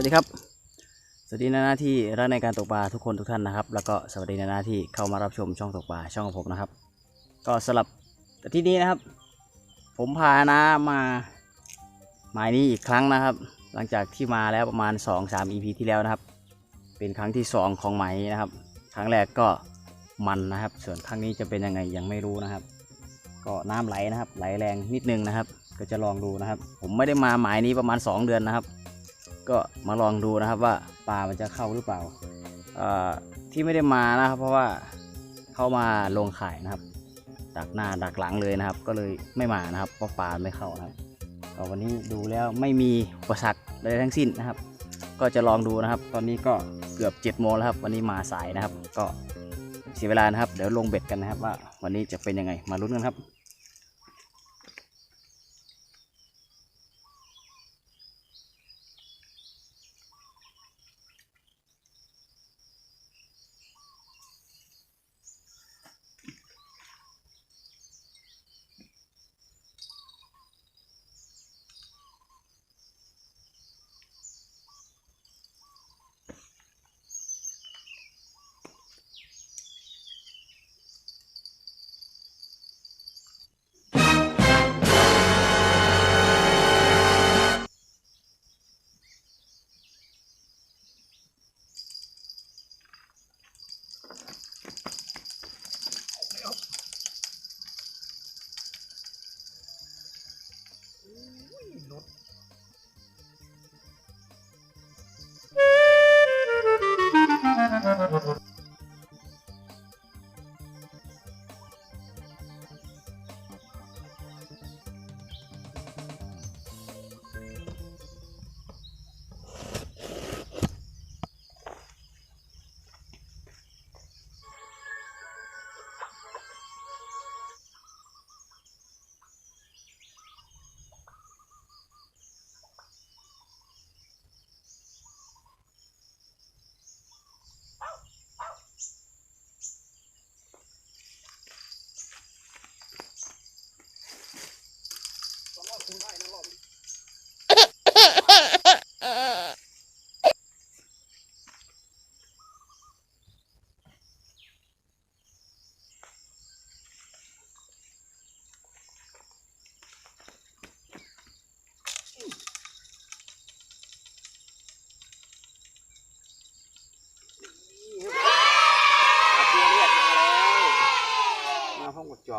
วัสดีครับ สวัสดีนาหน้าที่รักในการตกปลาทุกคนทุกท่านนะครับ แล้วก็สวัสดีนาหน้าที่เข้ามารับชมช่องตกปลาช่องของผมนะครับ ก็สลับแต่ที่นี้นะครับ ผมพาน้ามาหมายนี้อีกครั้งนะครับ หลังจากที่มาแล้วประมาณ 2-3 EP ที่แล้วนะครับ เป็นครั้งที่ 2 ของหมายนะครับ ครั้งแรกก็มันนะครับ ส่วนครั้งนี้จะเป็นยังไงยังไม่รู้นะครับ ก็น้ำไหลนะครับ ไหลแรงนิดนึงนะครับ ก็จะลองดูนะครับ ผมไม่ได้มาหมายนี้ประมาณ 2 เดือนนะครับ ก็มาลองดูนะครับว่าปลามันจะเข้าหรือเปล่าเอ่อที่ไม่ได้มานะครับ เพราะว่าเข้ามาลงข่ายนะครับ ดักหน้าดักหลังเลยนะครับ ก็เลยไม่มานะครับเพราะปลาไม่เข้านะครับวันนี้ดูแล้วไม่มีอุปสรรคใดทั้งสิ้นนะครับ ก็จะลองดูนะครับ ตอนนี้ก็เกือบ7จ็ดโมงแล้วครับ วันนี้มาสายนะครับ ก็เสียเวลานะครับ เดี๋ยวลงเบ็ดกันนะครับ ว่าวันนี้จะเป็นยังไงมาลุ้นกันครับ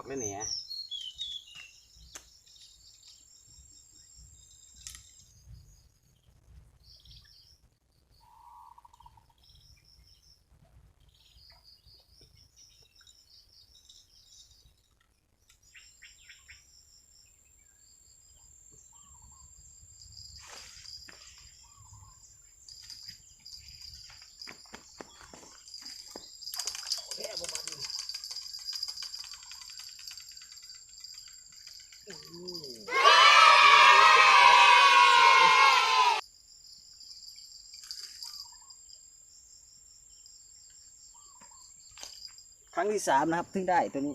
อกดจอกแล้วเนี่ย รั้งที่สามนะครับถึงได้ตัวนี้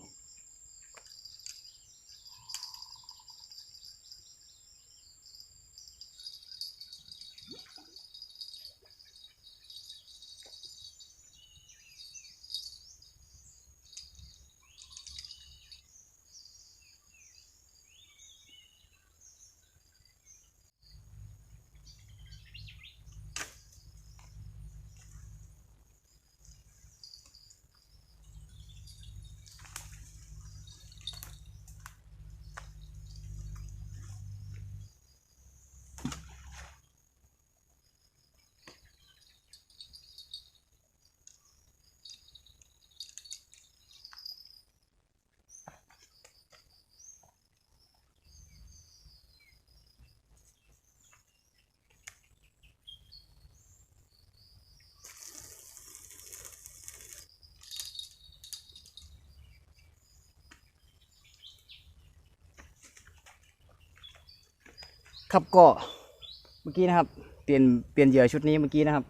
ครับก็เมื่อกี้นะครับ เปลี่ยนเปลี่ยนเหยื่อชุดนี้เมื่อกี้นะครับ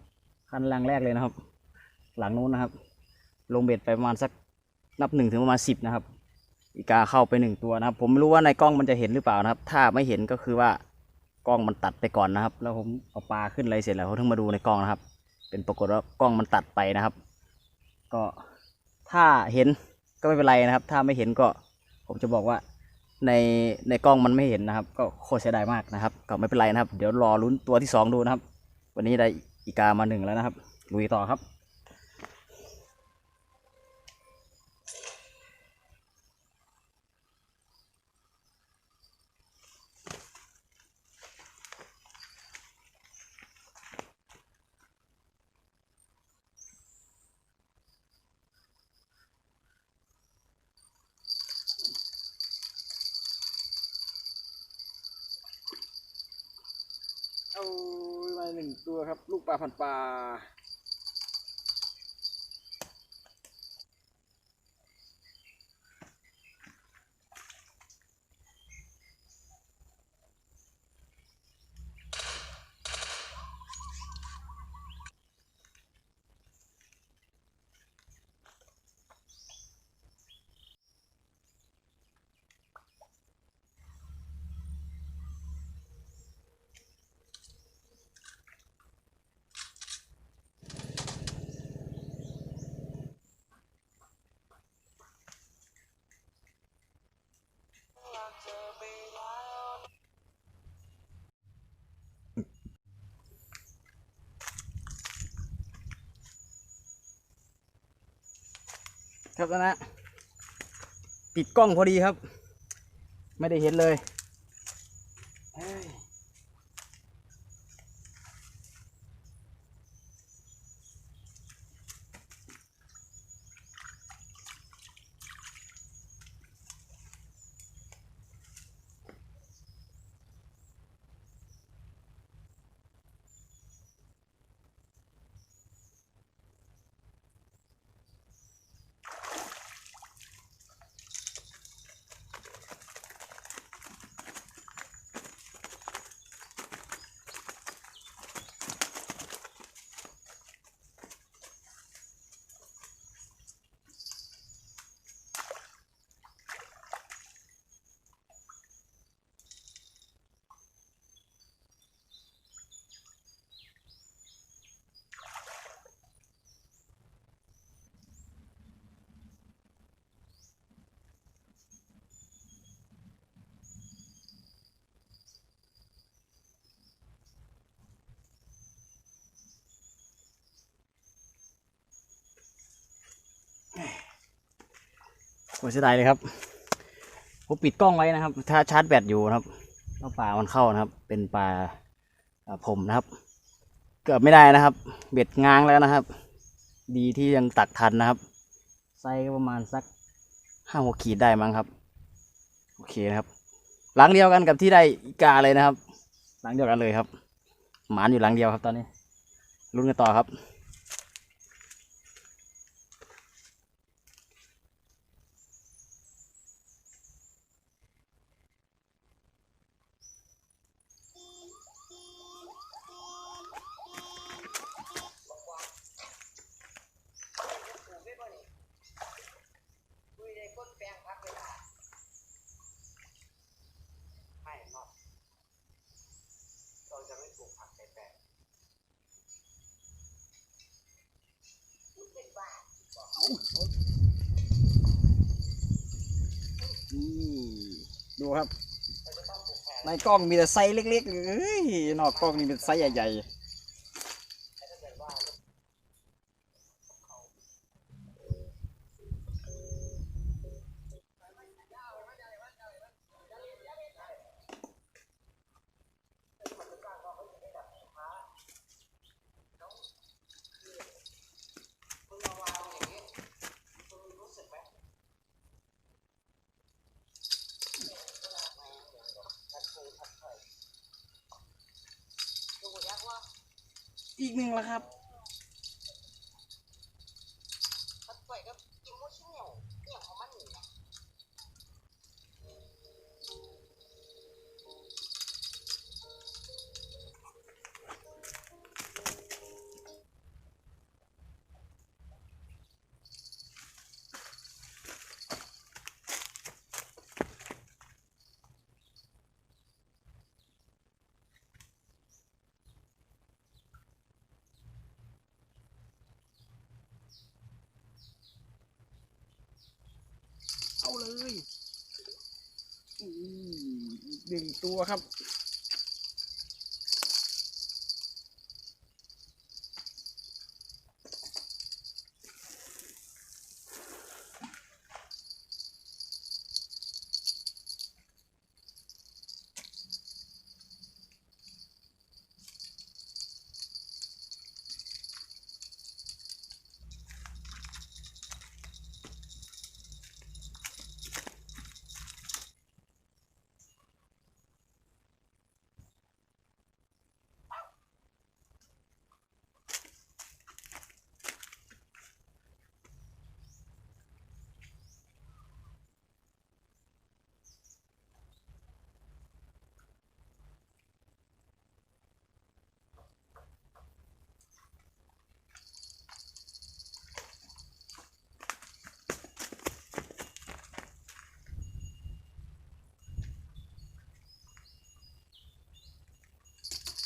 คันลังแรกเลยนะครับ หลังนู้นนะครับ ลงเบ็ดไปประมาณสักนับหนึ่งถึงประมาณสิบนะครับ อีกาเข้าไปหนึ่งตัวนะครับ ผมไม่รู้ว่าในกล้องมันจะเห็นหรือเปล่านะครับ ถ้าไม่เห็นก็คือว่ากล้องมันตัดไปก่อนนะครับ แล้วผมเอาปลาขึ้นอะไรเสร็จแล้วผมถึงมาดูในกล้องนะครับ เป็นปรากฏว่ากล้องมันตัดไปนะครับ ก็ถ้าเห็นก็ไม่เป็นไรนะครับ ถ้าไม่เห็นก็ผมจะบอกว่า ในในกล้องมันไม่เห็นนะครับ ก็โคตรเสียดายมากนะครับ ก็ไม่เป็นไรนะครับ เดี๋ยวรอลุ้นตัวที่สองดูนะครับ วันนี้ได้อีกามาหนึ่งแล้วนะครับลุยต่อครับ มาหนึ่งตัวครับ ลูกปลาพันปลา ครับนะปิดกล้องพอดีครับ ไม่ได้เห็นเลย ยเสียดายเลยครับผมปิดกล้องไว้นะครับ ถ้าชาร์จแบตอยู่นะครับแล้วปลามันเข้านะครับ เป็นปลาอ่าผมนะครับ เกือบไม่ได้นะครับ เบ็ดง้างแล้วนะครับ ดีที่ยังตักทันนะครับไซส์ก็ประมาณสักห้าหกขีดได้มั้งครับ โอเคนะครับ หลังเดียวกันกับที่ได้อีกาเลยนะครับ หลังเดียวกันเลยครับ หมานอยู่หลังเดียวครับตอนนี้ลุ้นกันต่อครับ ดูครับ ในกล้องมีแต่ไซส์เล็กๆเอ้ยนอกกล้องนี่เป็นไซส์ใหญ่ๆ อีกหนึ่งแล้วครับ โหนึ่งตัวครับ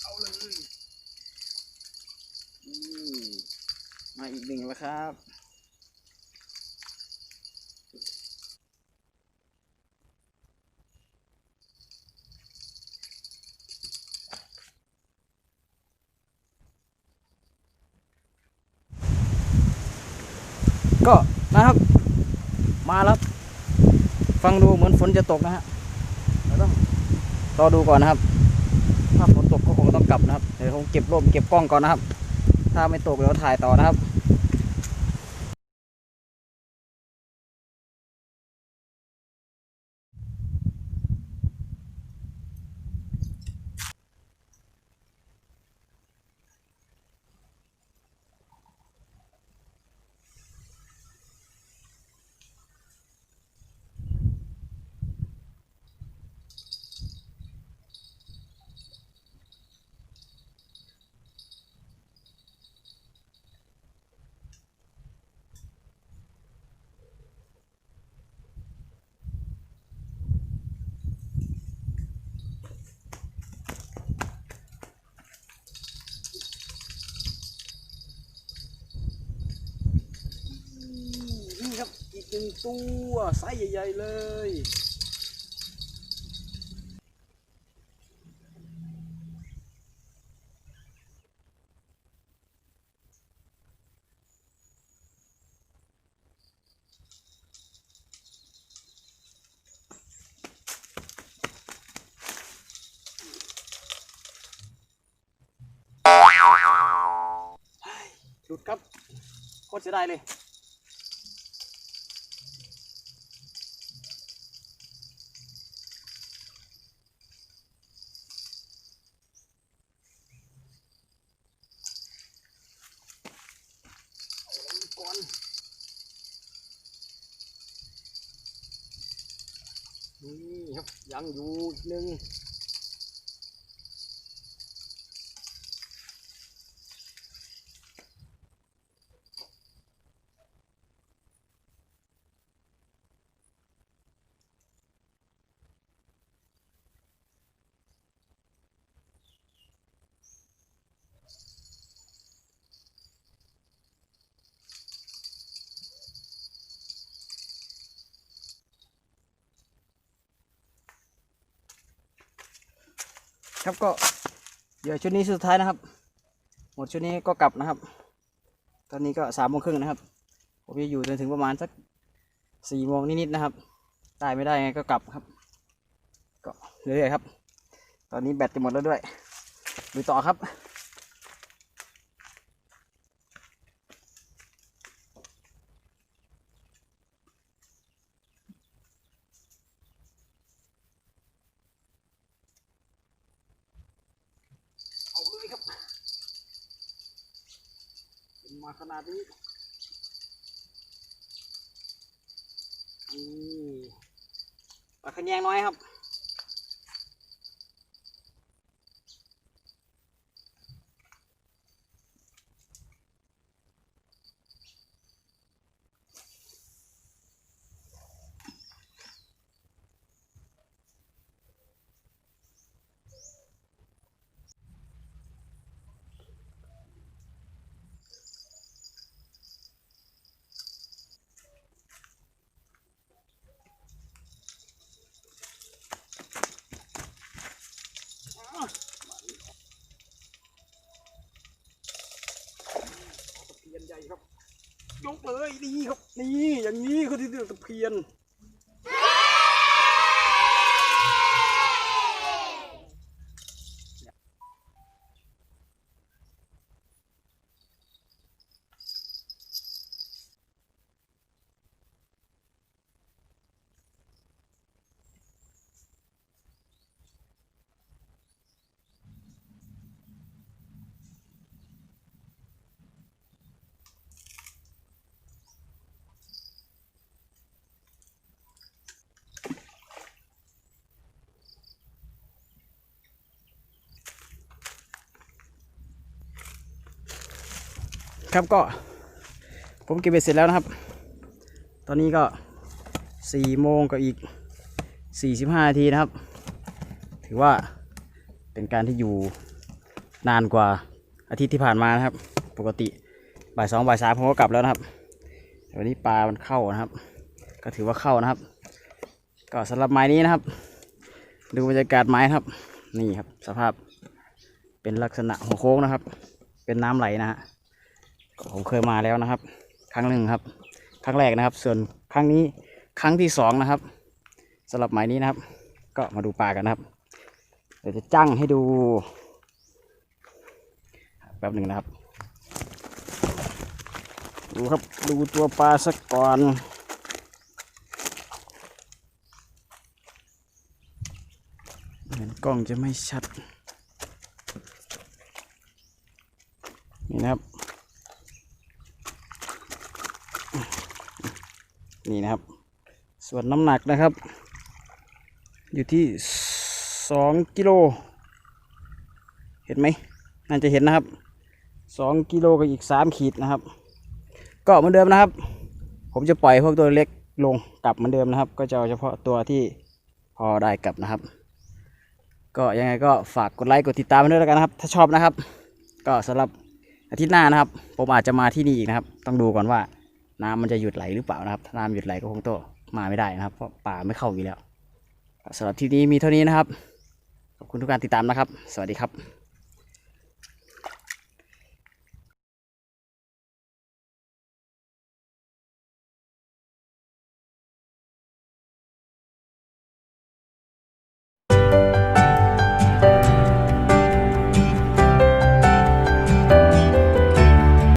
เอาเลยอืมมา อีกหนึ่งแล้วครับ ก็นะครับ มาแล้ว ฟังดูเหมือนฝนจะตกนะฮะเราต้องรอดูก่อนนะครับ ถ้าฝนตกก็คงต้องกลับนะครับ เดี๋ยวคงเก็บร่มเก็บกล้องก่อนนะครับ ถ้าไม่ตกเดี๋ยวถ่ายต่อนะครับ นี่ครับ อีก หนึ่งตัวไซส์ใหญ่ๆเลยหลุดครับโคตรเสียดายเลย ก่อนนี่ครับ ยังอยู่อีกหนึ่ง ครับก็เดี๋ยวชุดนี้สุดท้ายนะครับ หมดชุดนี้ก็กลับนะครับ ตอนนี้ก็สามโมงครึ่งนะครับผมจะอยู่จนถึงประมาณสักสี่โมงนิดๆนะครับ ได้ไม่ได้ไงก็กลับครับ ก็เรื่อยๆครับ ตอนนี้แบตจะหมดแล้วด้วยดูต่อครับ เอาเลยครับเป็น มาขนาดนี้นี่ปลาขยงน้อยครับ น กเลย นี่ครับนี่อย่างนี้เขาที่เรียกตะเพียน ครับก็ ผมเก็บเบ็ดเสร็จแล้วนะครับ ตอนนี้ก็สี่โมงกับอีกสี่สิบห้านาทีนะครับ ถือว่าเป็นการที่อยู่นานกว่าอาทิตย์ที่ผ่านมานะครับ ปกติบ่ายสองบ่ายสามผมก็กลับแล้วนะครับวันนี้ปลามันเข้านะครับ ก็ถือว่าเข้านะครับ ก็สำหรับไม้นี้นะครับ ดูบรรยากาศไม้ครับ นี่ครับ สภาพเป็นลักษณะหัวโค้งนะครับ เป็นน้ำไหลนะฮะ ผมเคยมาแล้วนะครับ ครั้งหนึ่งครับ ครั้งแรกนะครับ ส่วนครั้งนี้ครั้งที่สองนะครับสำหรับหมายนี้นะครับ ก็มาดูปลากันนะครับ เดี๋ยวจะจ้างให้ดูแป๊บหนึ่งนะครับ ดูครับดูตัวปลาสักก่อนเหมือนกล้องจะไม่ชัด นี่นะครับ นี่นะครับ ส่วนน้ำหนักนะครับ อยู่ที่สองกิโลเห็นไหมน่าจะเห็นนะครับสองกิโลกับอีกสามขีดนะครับ ก็เหมือนเดิมนะครับ ผมจะปล่อยพวกตัวเล็กลงกลับเหมือนเดิมนะครับ ก็จะเอาเฉพาะตัวที่พอได้กลับนะครับ ก็ยังไงก็ฝากกดไลค์กดติดตามด้วยแล้วกันนะครับ ถ้าชอบนะครับ ก็สำหรับอาทิตย์หน้านะครับ ผมอาจจะมาที่นี่อีกนะครับ ต้องดูก่อนว่า น้ำมันจะหยุดไหลหรือเปล่านะครับ ถ้าน้ำหยุดไหลก็คงโตมาไม่ได้นะครับ เพราะป่าไม่เข้าอยู่แล้วสำหรับที่นี้มีเท่านี้นะครับ ขอบคุณทุกการติดตามนะครับ สวัสดีครับ